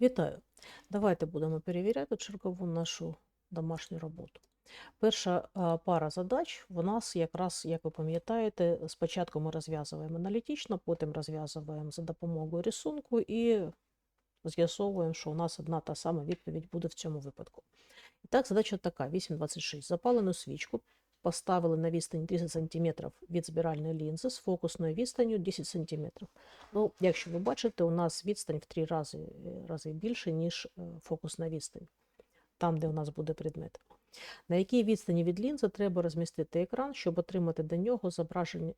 Вітаю! Давайте будемо перевіряти чергову нашу домашню роботу. Перша пара задач у нас якраз, як ви пам'ятаєте, спочатку ми розв'язуємо аналітично, потім розв'язуємо за допомогою рисунку і з'ясовуємо, що у нас одна та сама відповідь буде в цьому випадку. І так, задача така: 8.26. Запалену свічку поставили на відстані 30 см від збиральної лінзи з фокусною відстанню 10 см. Ну, якщо ви бачите, у нас відстань в три рази, е, рази більше, ніж е, фокусна відстань, там, де у нас буде предмет. На якій відстані від лінзи треба розмістити екран, щоб отримати до нього зображення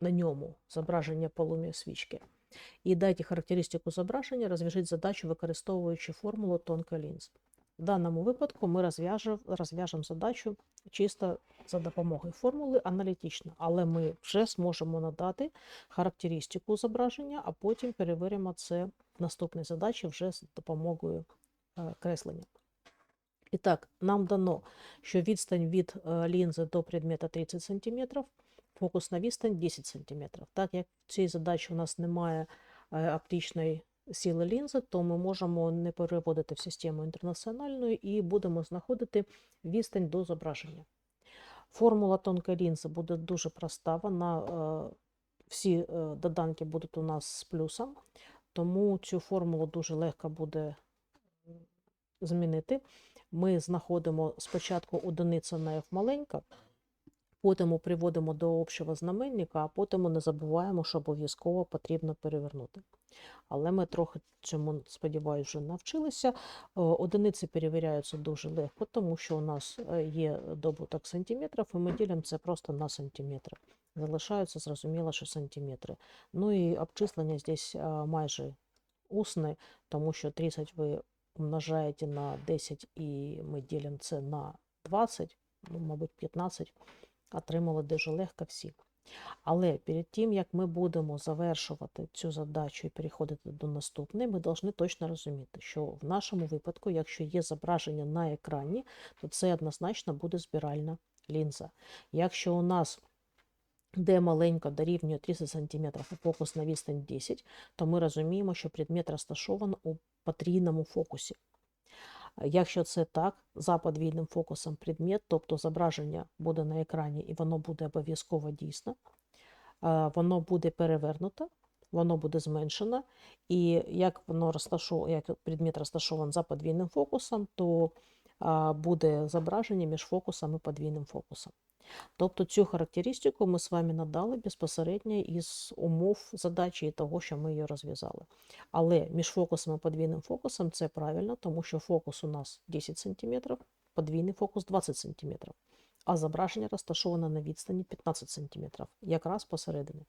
на ньому зображення полум'я свічки. І дайте характеристику зображення, розв'яжіть задачу, використовуючи формулу тонкої лінзи. В даному випадку ми розв'яжемо задачу чисто за допомогою формули аналітично, але ми вже зможемо надати характеристику зображення, а потім перевіримо це в наступній задачі вже з допомогою е, креслення. І так, нам дано, що відстань від е, лінзи до предмета 30 см, фокусна відстань 10 см. Так як в цій задачі у нас немає е, оптичної сили лінзи, то ми можемо не переводити в систему інтернаціональну і будемо знаходити відстань до зображення. Формула тонкої лінзи буде дуже проста. Вона, е, всі е, доданки будуть у нас з плюсом, тому цю формулу дуже легко буде змінити. Ми знаходимо спочатку одиниця на F маленька, потім приводимо до общого знаменника, а потім не забуваємо, що обов'язково потрібно перевернути. Але ми трохи цьому, сподіваюся, вже навчилися. Е, Одиниці перевіряються дуже легко, тому що у нас е, є добуток сантиметрів, і ми ділимо це просто на сантиметри. Залишаються, зрозуміло, що сантиметри. Ну і обчислення здесь е, майже усне, тому що 30 ви умножаєте на 10 і ми ділимо це на 20, ну, мабуть, 15, отримали дуже легко всі. Але перед тим, як ми будемо завершувати цю задачу і переходити до наступної, ми повинні точно розуміти, що в нашому випадку, якщо є зображення на екрані, то це однозначно буде збиральна лінза. Якщо у нас де маленько дорівнює 30 см, а фокус на відстань 10, то ми розуміємо, що предмет розташований у потрійному фокусі. Якщо це так, за подвійним фокусом предмет, тобто зображення буде на екрані і воно буде обов'язково дійсне, е, воно буде перевернуто, воно буде зменшено, і як воно розташовано, як предмет розташований за подвійним фокусом, то буде зображення між фокусом і подвійним фокусом. Тобто цю характеристику ми з вами надали безпосередньо із умов задачі і того, що ми її розв'язали. Але між фокусом і подвійним фокусом це правильно, тому що фокус у нас 10 см, подвійний фокус 20 см, а зображення розташоване на відстані 15 см, якраз посередині.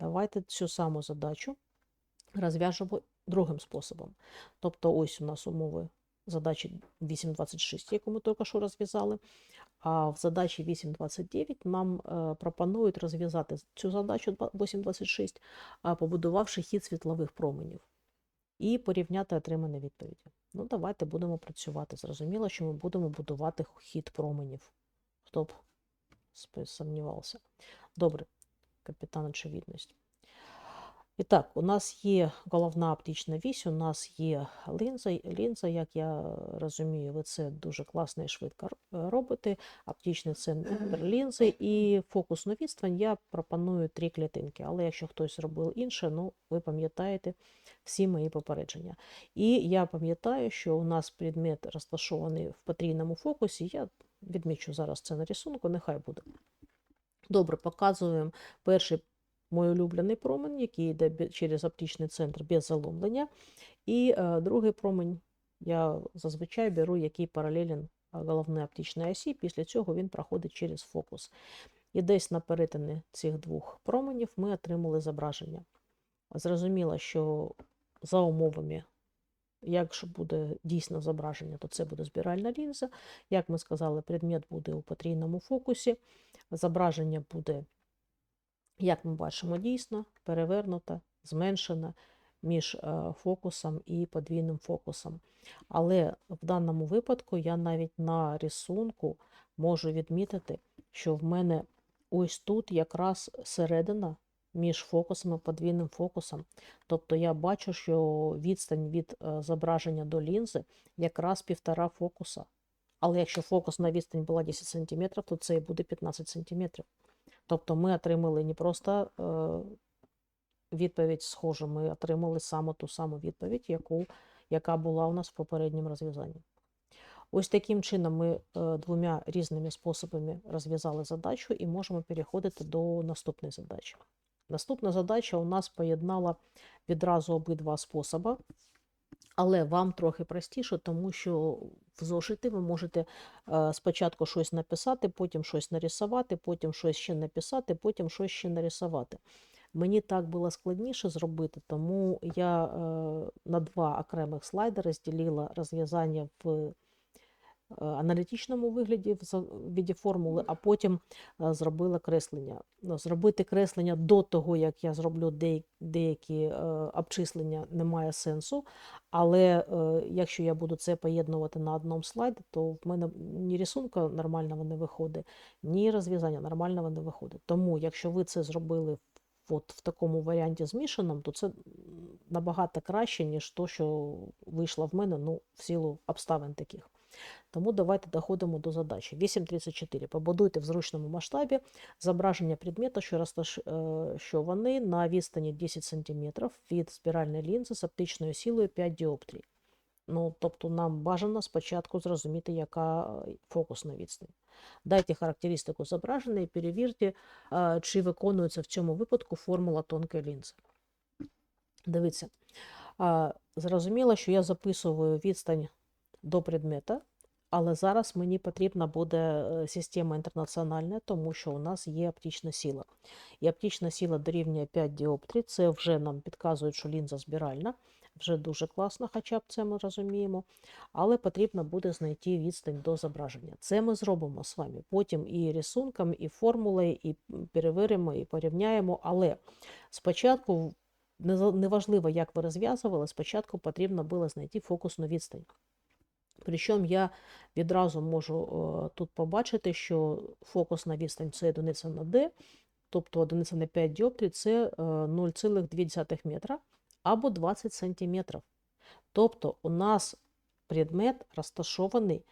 Давайте цю саму задачу розв'яжемо другим способом. Тобто, ось у нас умови задачі 8.26, яку ми тільки що розв'язали. А в задачі 8.29 нам е, пропонують розв'язати цю задачу 8.26, побудувавши хід світлових променів і порівняти отримані відповіді. Ну, давайте будемо працювати. Зрозуміло, що ми будемо будувати хід променів. Хто б сумнівався. Добре, капітан очевидність. І так, у нас є головна оптична вісь, у нас є лінза. Лінза, як я розумію, ви це дуже класно і швидко робите. Оптичний центр лінзи і фокусну відстань я пропоную три клітинки. Але якщо хтось робив інше, ну ви пам'ятаєте всі мої попередження. І я пам'ятаю, що у нас предмет розташований в потрійному фокусі. Я відмічу зараз це на рисунку, нехай буде. Добре, показуємо перший мій улюблений промень, який йде через оптичний центр без заломлення. І е, другий промень я зазвичай беру, який паралелен е, головній оптичній осі. Після цього він проходить через фокус. І десь на перетині цих двох променів ми отримали зображення. Зрозуміло, що за умовами, якщо буде дійсно зображення, то це буде збиральна лінза. Як ми сказали, предмет буде у потрійному фокусі, зображення буде як ми бачимо, дійсно перевернута, зменшена між е, фокусом і подвійним фокусом. Але в даному випадку я навіть на рисунку можу відмітити, що в мене ось тут якраз середина між фокусами, подвійним фокусом. Тобто я бачу, що відстань від е, зображення до лінзи якраз півтора фокуса. Але якщо фокусна відстань була 10 см, то це і буде 15 см. Тобто ми отримали не просто е, відповідь схожу, ми отримали саме ту саму відповідь, яку, яка була у нас в попередньому розв'язанні. Ось таким чином ми е, двома різними способами розв'язали задачу і можемо переходити до наступної задачі. Наступна задача у нас поєднала відразу обидва способи, але вам трохи простіше, тому що в зошиті ви можете е, спочатку щось написати, потім щось нарисувати, потім щось ще написати, потім щось ще нарисувати. Мені так було складніше зробити, тому я е, на два окремих слайди розділила розв'язання в аналітичному вигляді, в віді формули, а потім е, зробила креслення. Ну, Зробити креслення до того, як я зроблю деякі е, обчислення, немає сенсу. Але е, якщо я буду це поєднувати на одному слайді, то в мене ні рисунка нормального не виходить, ні розв'язання нормального не виходить. Тому, якщо ви це зробили от в такому варіанті змішаному, то це набагато краще, ніж то, що вийшло в мене ну, в силу обставин таких. Тому давайте доходимо до задачі. 8.34. Побудуйте в зручному масштабі зображення предмета, що, розташ... е, на відстані 10 см від спіральної лінзи з оптичною силою 5 діоптрій. Ну, тобто нам бажано спочатку зрозуміти, яка е, фокусна відстань. Дайте характеристику зображення і перевірте, е, чи виконується в цьому випадку формула тонкої лінзи. Дивіться, зрозуміло, що я записую відстань до предмета, але зараз мені потрібна буде е, система інтернаціональна, тому що у нас є оптична сила. І оптична сила дорівнює 5 діоптрій, це вже нам підказує, що лінза збіральна, вже дуже класно, хоча б це ми розуміємо. Але потрібно буде знайти відстань до зображення. Це ми зробимо з вами. Потім і рисунком, і формулою, і перевіримо, і порівняємо. Але спочатку неважливо, як ви розв'язували, спочатку потрібно було знайти фокусну відстань. Причому я відразу можу е, тут побачити, що фокусна відстань це одиниця на D, тобто одиниця на 5 діоптрій це е, 0,2 метра або 20 сантиметрів. Тобто у нас предмет розташований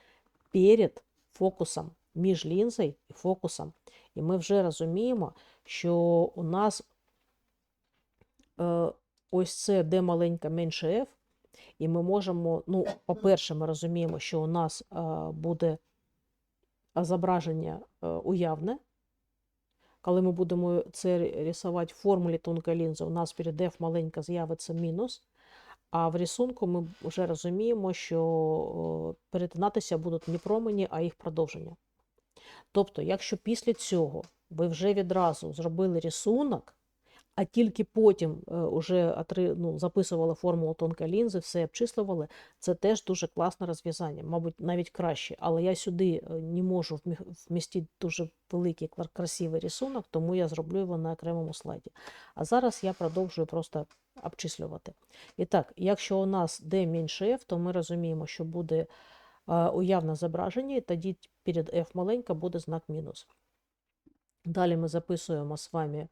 перед фокусом, між лінзою і фокусом. І ми вже розуміємо, що у нас е, ось це D маленька менше F, і ми можемо, ну, по-перше, ми розуміємо, що у нас буде зображення уявне. Коли ми будемо це рисувати в формулі тонкої лінзи, у нас перед F маленька з'явиться мінус. А в рисунку ми вже розуміємо, що перетинатися будуть не промені, а їх продовження. Тобто, якщо після цього ви вже відразу зробили рисунок, а тільки потім е, уже отри, ну, записували формулу тонкої лінзи, все обчислювали, це теж дуже класне розв'язання, мабуть, навіть краще. Але я сюди е, не можу вмістити дуже великий красивий рисунок, тому я зроблю його на окремому слайді. А зараз я продовжую просто обчислювати. І так, якщо у нас D менше F, то ми розуміємо, що буде е, уявне зображення, і тоді перед F маленька буде знак мінус. Далі ми записуємо з вами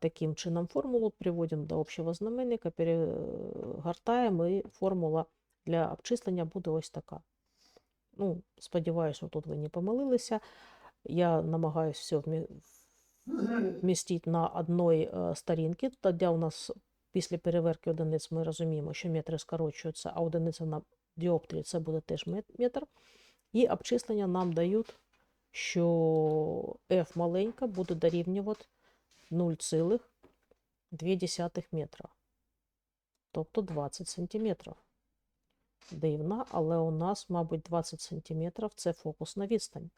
таким чином формулу, приводимо до общого знаменника, перегортаємо, і формула для обчислення буде ось така. Ну, сподіваюся, тут ви не помилилися. Я намагаюся все вмістити на одній е, сторінці. Тоді у нас після переверки одиниць ми розуміємо, що метри скорочуються, а одиниця на діоптрії це буде теж метр. І обчислення нам дають, що f маленька буде дорівнювати 0,2 метра, тобто 20 сантиметрів. Дивно, але у нас, мабуть, 20 сантиметрів це фокусна відстань.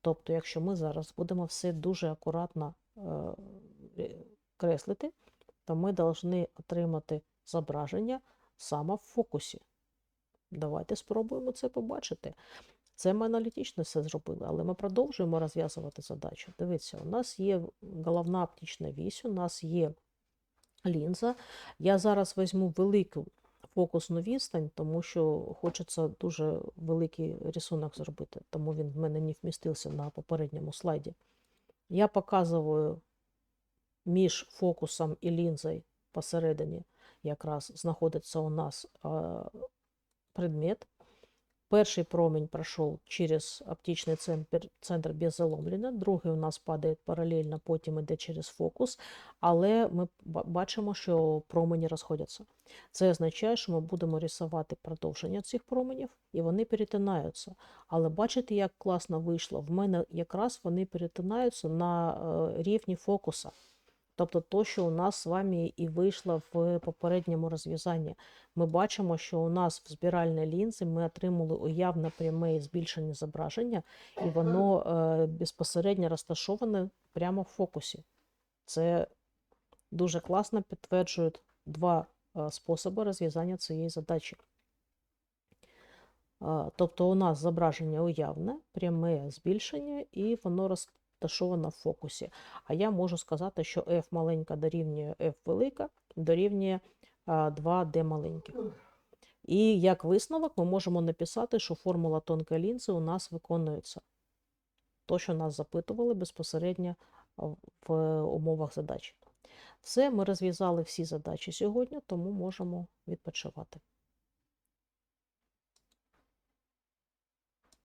Тобто, якщо ми зараз будемо все дуже акуратно е, е, креслити, то ми повинні отримати зображення саме в фокусі. Давайте спробуємо це побачити. Це ми аналітично все зробили, але ми продовжуємо розв'язувати задачу. Дивіться, у нас є головна оптична вісь, у нас є лінза. Я зараз візьму велику фокусну відстань, тому що хочеться дуже великий рисунок зробити, тому він в мене не вмістився на попередньому слайді. Я показую між фокусом і лінзою посередині якраз знаходиться у нас е, предмет. Перший промінь пройшов через оптичний центр, центр без заломлення, другий у нас падає паралельно, потім йде через фокус, але ми бачимо, що промені розходяться. Це означає, що ми будемо рисувати продовження цих променів, і вони перетинаються. Але бачите, як класно вийшло? В мене якраз вони перетинаються на е, рівні фокуса. Тобто то, що у нас з вами і вийшло в попередньому розв'язанні. Ми бачимо, що у нас в збиральній лінзі ми отримали уявне пряме збільшення зображення, і воно е, безпосередньо розташоване прямо в фокусі. Це дуже класно підтверджують два е, способи розв'язання цієї задачі. Тобто у нас зображення уявне, пряме збільшення, і воно розташовано в фокусі. А я можу сказати, що f маленька дорівнює f велика, дорівнює 2d маленьке. І як висновок ми можемо написати, що формула тонкої лінзи у нас виконується. То, що нас запитували безпосередньо в умовах задачі. Все, ми розв'язали всі задачі сьогодні, тому можемо відпочивати.